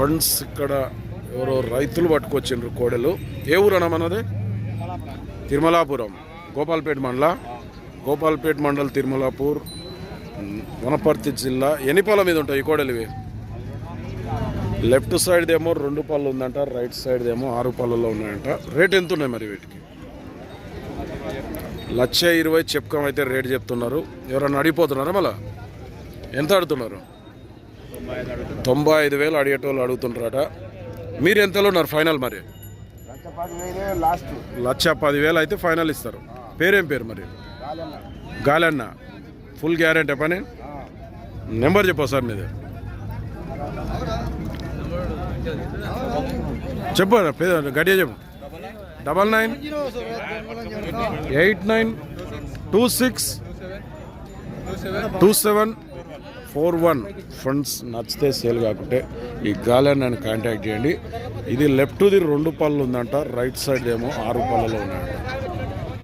Funds ఇక్కడ ఎవరో రైతులు పట్టుకొచ్చిండ్రు కోడెలు. ఏ ఊరు అన్న మనది? తిరుమలాపురం. గోపాల్పేట మండల. గోపాల్పేట మండల్ తిరుమలాపూర్ వనపర్తి జిల్లా. ఎన్ని పొలం మీద ఉంటాయి ఈ కోడలు ఇవి లెఫ్ట్ సైడ్ ఏమో రెండు పళ్ళు ఉందంట రైట్ సైడ్ ఏమో ఆరు పళ్ళలో ఉన్నాయంట. రేట్ ఎంత ఉన్నాయి మరి వీటికి? లక్ష ఇరవై చెప్పుకం అయితే రేట్ చెప్తున్నారు. ఎవరన్నా అడిగిపోతున్నారా మళ్ళా? ఎంత అడుగుతున్నారు? తొంభై ఐదు వేలు అడిగేటోళ్ళు అడుగుతుంటారట. మీరు ఎంతలో ఉన్నారు ఫైనల్ మరి? లక్ష పదివేలే అయితే ఫైనల్ ఇస్తారు. పేరేం పేరు మరి? గాలన్న. ఫుల్ గ్యారెంటీ పని? నెంబర్ చెప్పు సార్ మీది. చెప్పు గట్టిగా చెప్పు. Double nine eight nine two six two seven four one funds నచ్చితే సేల్ కాకుంటే ఈ గాలి నన్ను కాంటాక్ట్ చేయండి. ఇది లెఫ్ట్ది రెండు పళ్ళు ఉందంట రైట్ సైడ్ ఏమో ఆరు పళ్ళలో ఉన్నాయంట.